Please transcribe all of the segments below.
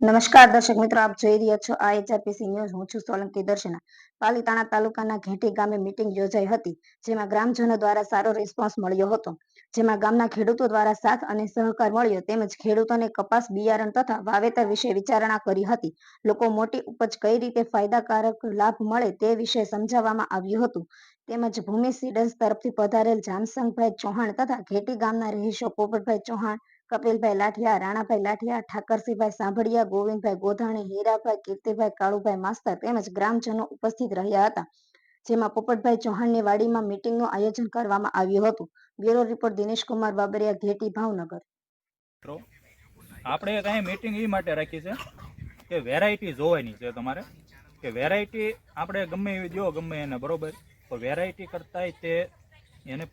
નમસ્કાર દર્શક મિત્રો, આપ જોઈ રહ્યા છો આ એચઆરપીસી ન્યૂઝ હું છું સોલંકી દર્શના. પાલીતાણા તાલુકાના ઘેટી ગામે મીટિંગ યોજાઈ હતી, જેમાં ગ્રામજનો દ્વારા સારો રિસ્પોન્સ મળ્યો હતો. જેમાં ગામના ખેડૂતો દ્વારા સાથ અને સહકાર મળ્યો, તેમજ ખેડૂતોને કપાસ, બિયારણ તથા વાવેતર વિશે વિચારણા કરી હતી. લોકો મોટી ઉપજ કઈ રીતે ફાયદાકારક લાભ મળે તે વિશે સમજાવવામાં આવ્યું હતું. તેમજ ભૂમિ સીડન્સ તરફથી પધારેલ જામસંગભાઈ ચૌહાણ તથા ઘેટી ગામના રહીશો પોપટભાઈ ચૌહાણ કપિલભાઈ લાઠિયા રાણાભાઈ લાઠિયા ઠાકરસિંહભાઈ સાંભળિયા, ગોવિંદભાઈ ગોધાણી, હીરાભાઈ, કીર્તિભાઈ, કાળુભાઈ માસ્તર તેમજ ગ્રામજનો ઉપસ્થિત રહ્યા હતા, જેમાં પોપટભાઈ ચૌહાણની વાડીમાં મીટિંગનું આયોજન કરવામાં આવ્યું હતું. Bureau report Dinesh Kumar Babariya, Gheti Bhavnagar. આપણે કાંઈ મીટિંગ એ માટે રાખી છે કે વેરાયટી જોવાની છે તમારે. કે વેરાયટી આપણે ગમે એવી દો, ગમે એને, બરોબર? તો વેરાયટી કરતાંય તે એને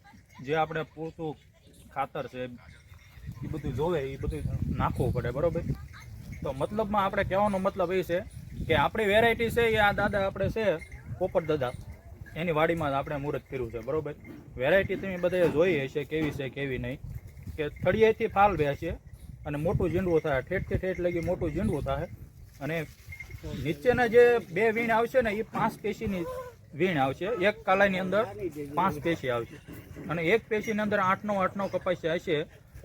જે આપણે પૂરતું ખાતર છે એ બધું જોવે એ બધું નાખવું પડે, બરોબર? તો મતલબમાં આપણે કહેવાનો મતલબ એ છે કે આપણી વેરાયટી છે એ આ દાદા આપણે છે, પોપટ દાદા. એની વાડીમાં આપણે મુહૂર્ત કર્યું છે, બરોબર? વેરાયટી તમે બધાએ જોઈ હશે, કેવી છે, કેવી નહીં. કે થળિયેથી ફાલ બેસીએ અને મોટું ઝીંડવું થાય, ઠેઠથી ઠેઠ લગી મોટું ઝીંડવું થાય અને નીચેના જે બે વીણ આવશે ને એ પાંચ પેશીની વીણ આવશે. એક કાલાની અંદર પાંચ પેશી આવશે. અને એક પેશીની અંદર આઠ નવ આઠ નવ કપાસી હશે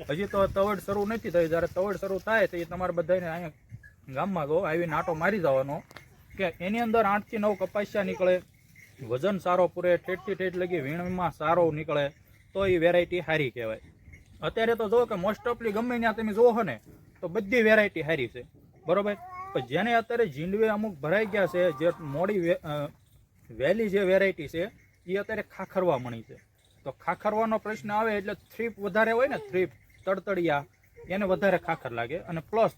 હજી તો તવડ શરૂ નથી થઈ. જ્યારે તવડ શરૂ થાય તો એ તમારે બધાને અહીંયા ગામમાં જો આવી નાટો મારી જવાનો કે એની અંદર આઠથી નવ કપાસિયા નીકળે, વજન સારો પૂરે, ઠેઠથી ઠેઠ લગી વીણમાં સારો નીકળે, તો એ વેરાયટી સારી કહેવાય. અત્યારે તો જો કે મોસ્ટ ઓફલી ગમે ત્યાં તમે જોવો ને, તો બધી વેરાયટી સારી છે. બરોબર? પણ જેને અત્યારે ઝીંડવે અમુક ભરાઈ ગયા છે, જે મોડી વહેલી જે વેરાયટી છે, એ અત્યારે ખાખરવા મળી છે. તો ખાખરવાનો પ્રશ્ન આવે એટલે થ્રીપ વધારે હોય ને થ્રીપ તડતડિયા, એને વધારે ખાખર લાગે. અને પ્લસ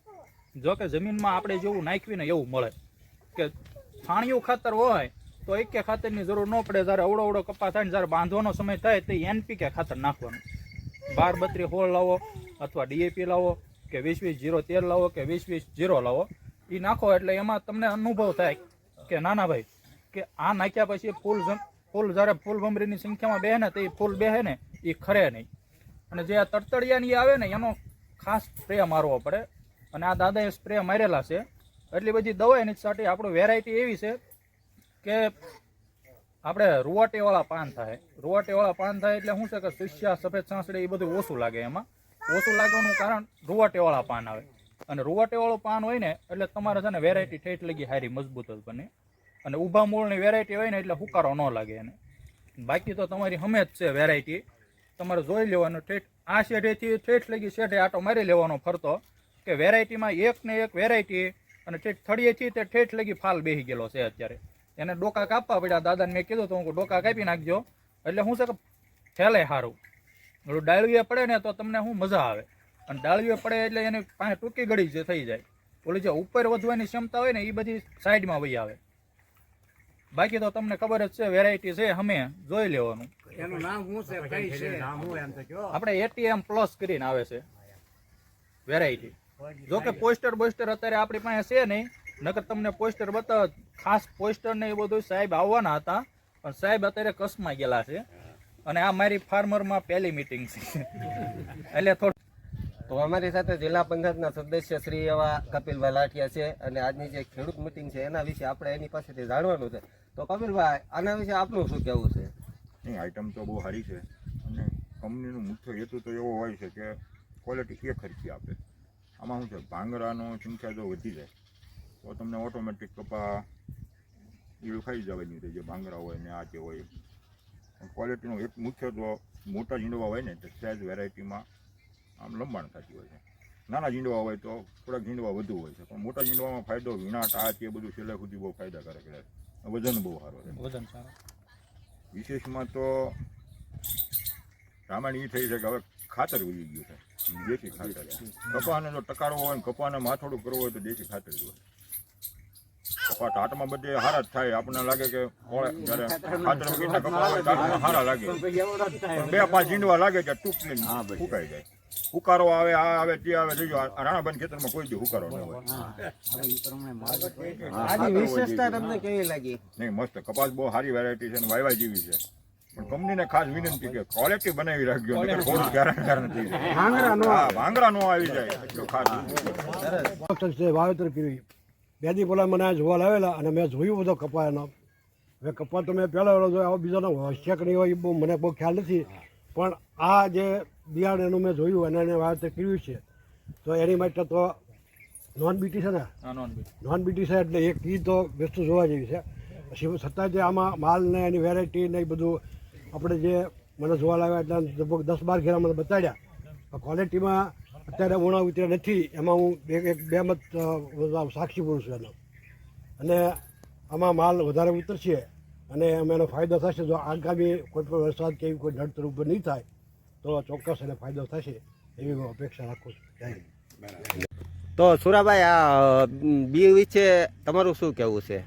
જો કે જમીનમાં આપણે જેવું નાખવીને એવું મળે. કે છાણિયું ખાતર હોય, તો એક ખાતરની જરૂર ન પડે. જ્યારે અવડો અવડો કપા થાય ને જ્યારે બાંધવાનો સમય થાય, તો એનપીકે ખાતર નાખવાનું. બાર બત્રી હોળ લાવો, અથવા ડીએપી લાવો, કે વીસ વીસ જીરો તેલ લાવો, કે વીસ વીસ જીરો લાવો. એ નાખો એટલે એમાં તમને અનુભવ થાય કે, નાના ભાઈ, કે આ નાખ્યા પછી ફૂલ ફૂલ જ્યારે ફૂલ ભમરીની સંખ્યામાં બેહે ને, તો એ ફૂલ બેહે ને એ ખરે નહીં. અને જે આ તડતડિયાની આવે ને, એનો ખાસ સ્પ્રે મારવો પડે. અને આ દાદાએ સ્પ્રે મારેલા છે. એટલી બધી દવા એની સાથે આપણું વેરાયટી એવી છે કે આપણે રૂવાટીવાળા પાન થાય. રૂવાટેવાળા પાન થાય એટલે શું છે કે શિષ્યા, સફેદ સાંસળી એ બધું ઓછું લાગે એમાં. ઓછું લાગવાનું કારણ રૂવાટેવાળા પાન આવે. અને રૂવાટીવાળું પાન હોય ને, એટલે તમારે છે ને વેરાયટી ઠેઠ લગી હારી મજબૂત જ બને. અને ઊભા મૂળની વેરાયટી હોય ને, એટલે હુકારો ન લાગે એને. બાકી તો તમારી હમે જ છે વેરાયટી તમારે જોઈ લેવાનું ઠેઠ. આ શેઢેથી ઠેઠ લગી શેઢે આટો મારી લેવાનો ફરતો કે વેરાયટીમાં એક ને એક વેરાયટી અને ઠેઠ થળીએથી તે ઠેઠ લગી ફાલ બેસી ગયેલો છે અત્યારે. એને ડોકા કાપવા પડ્યા. દાદાને મેં કીધું તો હું ડોકા કાપી નાખજો. એટલે શું છે કે ફેલે સારું ઓલું ડાળવીએ પડે ને તો તમને શું મજા આવે. અને ડાળવીએ પડે એટલે એની પાસે ટૂંકી ગળી જે થઈ જાય. ઓલી જે ઉપર વધવાની ક્ષમતા હોય ને એ બધી સાઈડમાં વહી આવે. બાકી તો તમને ખબર જ છે વેરાયટી છે અમે જોઈ લેવાનું. એનું નામ શું છે કઈ છે? નામ શું એમ તો કયો? આપણે એટીએમ પ્લસ કરીને આવે છે. વેરાયટી જો કે પોસ્ટર બોસ્ટર અત્યારે આપણી પાસે છે નહીં નકર તમને પોસ્ટર બતાવ ખાસ પોસ્ટર ને એ બધું સાહેબ આવવાના હતા પણ સાહેબ અત્યારે કસમાં ગયેલા છે. અને આ મારી ફાર્મરમાં પહેલી મીટિંગ છે. એટલે થોડું તો અમારી સાથે જિલ્લા પંચાયતના સદસ્ય શ્રી એવા કપિલભાઈ લાઠિયા છે અને આજની જે ખેડૂત મિટિંગ છે એના વિશે આપણે એની પાસેથી જાણવાનું છે. તો કપિલભાઈ, આના વિશે આપનું શું કહેવું છે? નહીં આઈટમ તો બહુ સારી છે. અને કંપનીનો મુખ્ય હેતુ તો એવો હોય છે કે ક્વોલિટી એ ખર્ચી આપે. આમાં શું છે? ભાંગરાનો સંખ્યા જો વધી જાય, તો તમને ઓટોમેટિક કપા ઈળું ખાઈ જવાની રીતે જે ભાંગરા હોય ને આ જે હોય. ક્વોલિટીનો એક મુખ્ય તો મોટા ઝીંડવા હોય ને, તો સાઇઝ વેરાયટીમાં આમ લંબાણ થતી હોય છે. નાના ઝીંડવા હોય તો થોડાક ઝીંડવા વધુ હોય છે, પણ મોટા ઝીંડવામાં ફાયદો વિનાટ આ તે બધું છેલ્લે સુધી બહુ ફાયદાકારક રહે. વજન બહુ સારો છે વજન સારું. વિશેષમાં તો રામાયણ એ થઈ છે કે હવે ખાતર ઉગી ગયું છે. દેશી ખાતર. કપાને જો ટકારો હોય ને કપાને માથોડું કરવું હોય તો દેશી ખાતર જ કપાટ કપા તાટમાં બધે હારા જ થાય. આપણને લાગે કે ઓળે જ્યારે ખાતર કપા હોય તાટમાં હારા લાગે. બે પાંચ ઝીંડવા લાગે કે ટૂંકને ફૂકાઈ જાય. હુકારો આવે આ આવે તે આવે જોજો આ રાણાબેન ખેતરમાં કોઈ દી હુકારો ન હોય. આની વિશેષતા તમને કેવી લાગી? નહીં મસ્ત. કપાસ બહુ સારી વેરાયટી છે ને વાયવા જેવી છે. પણ કંપનીને ખાસ વિનંતી કે ક્વોલિટી બનાવી રાખજો થઈ ભાંગરા નો ભાંગરા નો આવી જાય એટલું ખાસ. છે વાવેતર કર્યું બે દી પહેલાં મને આ જોવા લાવેલા અને મેં જોયું બધો કપા એનો હવે કપા તો મેં પહેલો જોયો હવે બીજાનો હોશિયાક નહીં હોય એ બહુ મને બહુ ખ્યાલ નથી. પણ આ જે બિયારણ એનું મેં જોયું અને એને વાવેતર કર્યું છે. તો એની માટે તો નોન બીટી છે ને? નોન બીટી છે એટલે એક ઈ તો વસ્તુ જોવા જેવી છે. પછી છતાં જે આમાં માલ ને એની વેરાયટી ને એ બધું આપણે જે મને જોવા લાવ્યા એટલે લગભગ દસ બાર ઘેરા મને બતાડ્યા. ક્વોલિટીમાં અત્યારે ઉણા ઉતર્યા નથી. એમાં હું એક એક બે મત સાક્ષી પૂરું છું એનો. અને આમાં માલ વધારે ઉતરશે અને અમે એનો ફાયદો થશે જો આગામી કોઈ પણ વરસાદ કે એવી કોઈ નડતર ઉપર નહીં થાય. તો ચોક્કસ એને ફાયદો થશે એવી હું અપેક્ષા રાખું છું. જય તો સુરાભાઈ આ બી વિશે તમારું શું કહેવું છે?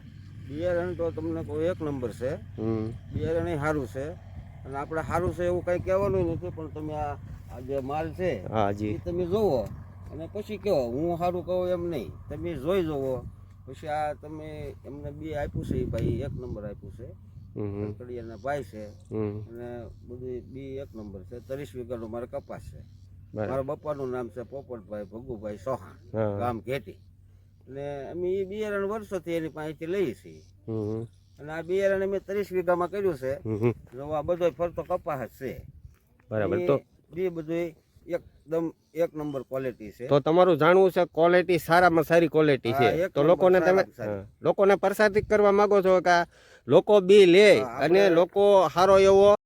બિયારણ તો તમને કોઈ એક નંબર છે. બિયારણ એ સારું છે. અને આપણે સારું છે એવું કંઈ કહેવાનું નથી પણ તમે આ આ જે માલ છે હા એ જી તમે જોવો. અને પછી કહો હું સારું કહું એમ નહીં. તમે જોઈ જોવો. પછી આ તમે એમને બી આપ્યું છે એ ભાઈ એક નંબર આપ્યું છે. કડિયાના ભાઈ છે. અને બધું બી એક નંબર છે. ત્રીસ વીઘાનો મારે કપાસ છે. મારા બપ્પાનું નામ છે પોપટભાઈ ભગુભાઈ સોહાણ ગામ ઘેટી. અને અમે એ બિયારણ વર્ષોથી એની પાસેથી લઈએ છીએ. અને આ બિયારણ અમે ત્રીસ વીઘામાં કર્યું છે. જો આ બધો ફરતો કપાસ છે. બરાબર. તો બી બધું એકદમ એક નંબર ક્વોલિટી છે. તો તમારું જાણવું છે ક્વોલિટી સારામાં સારી ક્વોલિટી છે. તો લોકોને તમે લોકોને પ્રસારિત કરવા માંગો છો કે લોકો બી લે અને લોકો સારો એવો